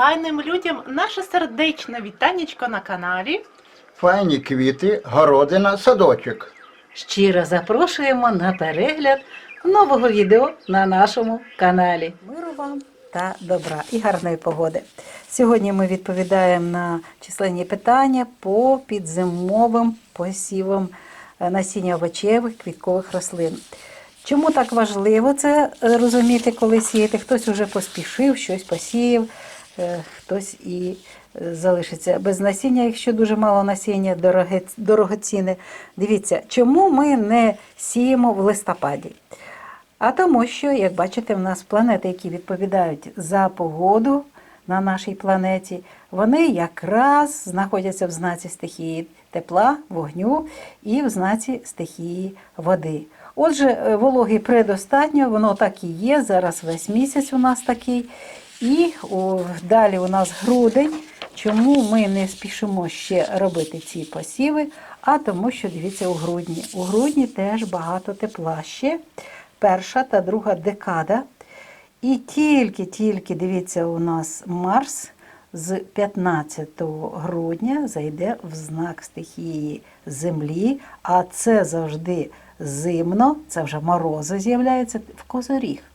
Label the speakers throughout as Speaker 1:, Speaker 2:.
Speaker 1: файним людям наше сердечне вітанечко на каналі.
Speaker 2: Файні квіти, городина, садочок.
Speaker 3: Щиро запрошуємо на перегляд нового відео на нашому каналі. Миру вам та добра і гарної погоди. Сьогодні ми відповідаємо на численні питання по підзимовим посівам насіння овочевих квіткових рослин. Чому так важливо це е, розуміти, коли сіяти? Хтось уже поспішив, щось посіяв, хтось і е, залишиться без насіння, якщо дуже мало насіння, дорогоцінне. Дивіться, чому ми не сіємо в листопаді? А тому, що, як бачите, в нас планети, які відповідають за погоду на нашій планеті, вони якраз знаходяться в знаці стихії тепла, вогню і в знаці стихії води. Отже, е, вологи предостатньо, воно так і є. Зараз весь місяць у нас такий. І о, далі у нас грудень. Чому ми не спішимо ще робити ці посіви? А тому, що дивіться, у грудні. У грудні теж багато тепла ще. Перша та друга декада. І тільки-тільки, дивіться, у нас Марс з 15 грудня зайде в знак стихії Землі, а це завжди зимно, це вже морози з'являються в Козоріг.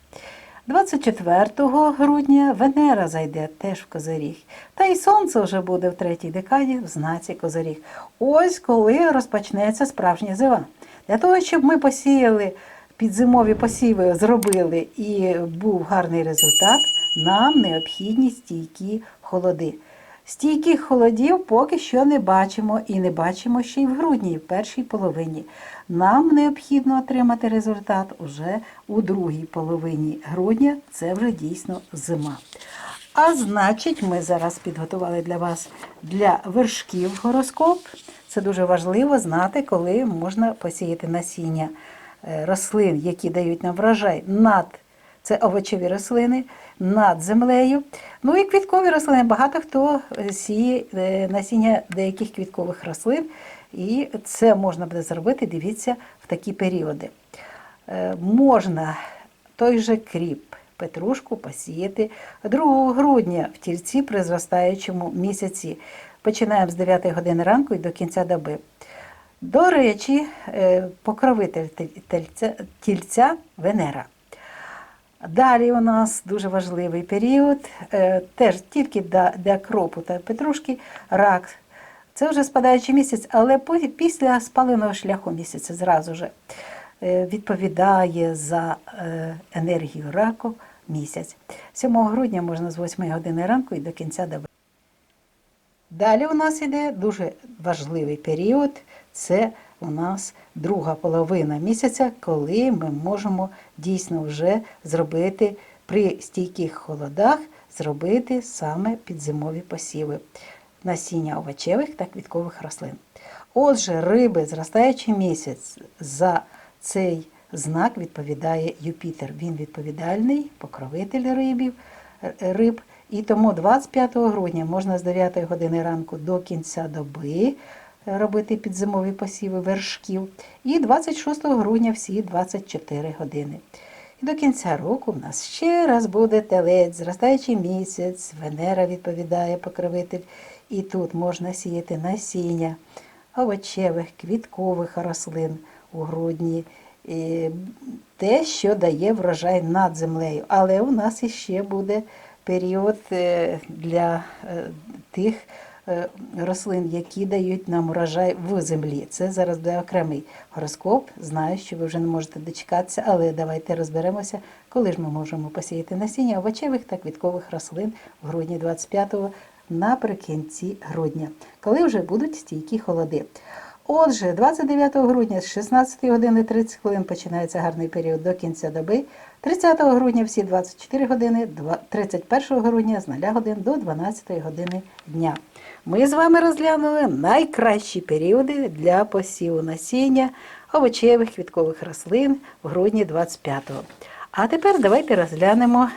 Speaker 3: 24 грудня Венера зайде теж в Козиріг. Та й сонце вже буде в третій декаді в знаці Козиріг. Ось коли розпочнеться справжня зима. Для того, щоб ми посіяли підзимові посіви, зробили і був гарний результат, нам необхідні стійкі холоди. Стійких холодів поки що не бачимо і не бачимо ще й в грудні, в першій половині. Нам необхідно отримати результат уже у другій половині грудня. Це вже дійсно зима. А значить, ми зараз підготували для вас для вершків гороскоп. Це дуже важливо знати, коли можна посіяти насіння е, рослин, які дають нам врожай над це овочеві рослини над землею. Ну і квіткові рослини. Багато хто е, сіє е, насіння деяких квіткових рослин, і це можна буде зробити, дивіться, в такі періоди. Е, Можна той же кріп, петрушку посіяти 2 грудня в тільці при зростаючому місяці. Починаємо з 9 години ранку і до кінця доби. До речі, покровитель тільця Венера. Далі у нас дуже важливий період, е, теж тільки для, кропу та петрушки, рак. Це вже спадаючий місяць, але після спаленого шляху місяця зразу же е, відповідає за е, енергію раку місяць. 7 грудня можна з 8 години ранку і до кінця доби. Далі у нас іде дуже важливий період. Це у нас друга половина місяця, коли ми можемо дійсно вже зробити при стійких холодах, зробити саме підзимові посіви насіння овочевих та квіткових рослин. Отже, риби, зростаючий місяць, за цей знак відповідає Юпітер. Він відповідальний, покровитель рибів, риб. І тому 25 грудня можна з 9 години ранку до кінця доби робити підзимові посіви вершків. І 26 грудня всі 24 години. І до кінця року в нас ще раз буде телець, зростаючий місяць, Венера відповідає покровитель. І тут можна сіяти насіння овочевих, квіткових рослин у грудні. І те, що дає врожай над землею. Але у нас іще буде період е, для е, тих рослин, які дають нам врожай в землі. Це зараз буде окремий гороскоп. Знаю, що ви вже не можете дочекатися, але давайте розберемося, коли ж ми можемо посіяти насіння овочевих та квіткових рослин в грудні 25-го наприкінці грудня, коли вже будуть стійкі холоди. Отже, 29 грудня з 16 години 30 хвилин починається гарний період до кінця доби. 30 грудня всі 24 години, 31 грудня з 0 годин до 12 години дня. Ми з вами розглянули найкращі періоди для посіву насіння овочевих квіткових рослин в грудні 25-го. А тепер давайте розглянемо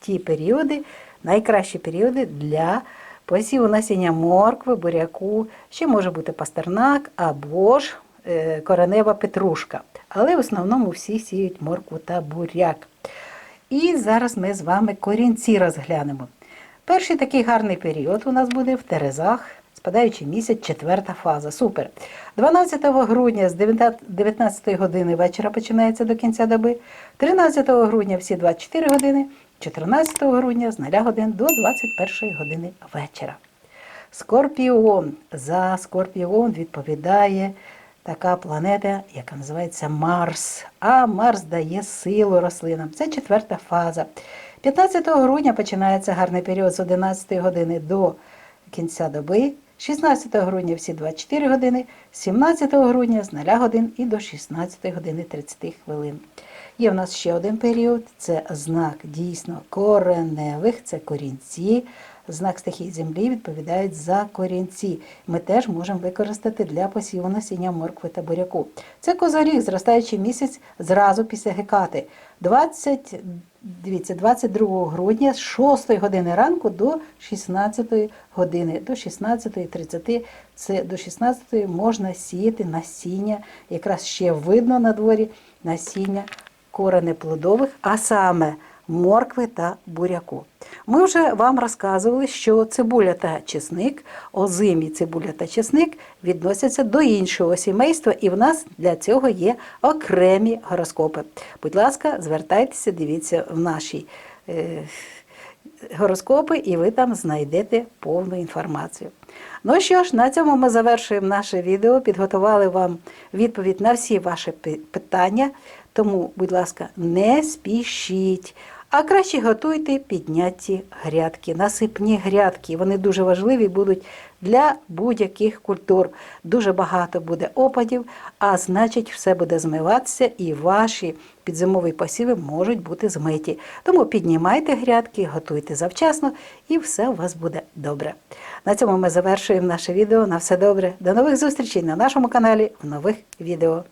Speaker 3: ті періоди, найкращі періоди для посіву насіння моркви, буряку, ще може бути пастернак або ж е, коренева петрушка. Але в основному всі сіють моркву та буряк. І зараз ми з вами корінці розглянемо. Перший такий гарний період у нас буде в Терезах, спадаючий місяць, четверта фаза. Супер. 12 грудня з 19 години вечора починається до кінця доби, 13 грудня всі 24 години, 14 грудня з 0 годин до 21 години вечора. Скорпіон. За Скорпіон відповідає така планета, яка називається Марс. А Марс дає силу рослинам. Це четверта фаза. 15 грудня починається гарний період з 11 години до кінця доби. 16 грудня всі 24 години, 17 грудня з 0 годин і до 16 години 30 хвилин. Є в нас ще один період, це знак дійсно кореневих, це корінці. Знак стихії землі відповідають за корінці. Ми теж можемо використати для посіву насіння моркви та буряку. Це козоріг, зростаючий місяць зразу після гекати. 20, дивіться, 22 грудня з 6 години ранку до 16 години, до 16.30. Це до 16 можна сіяти насіння, якраз ще видно на дворі насіння коренеплодових, а саме моркви та буряку. Ми вже вам розказували, що цибуля та чесник, озимі цибуля та чесник відносяться до іншого сімейства, і в нас для цього є окремі гороскопи. Будь ласка, звертайтеся, дивіться в наші е, гороскопи, і ви там знайдете повну інформацію. Ну що ж, на цьому ми завершуємо наше відео. Підготували вам відповідь на всі ваші питання. Тому, будь ласка, не спішіть. А краще готуйте підняті грядки, насипні грядки. Вони дуже важливі будуть для будь-яких культур. Дуже багато буде опадів, а значить, все буде змиватися, і ваші підзимові посіви можуть бути змиті. Тому піднімайте грядки, готуйте завчасно, і все у вас буде добре. На цьому ми завершуємо наше відео. На все добре. До нових зустрічей на нашому каналі в нових відео.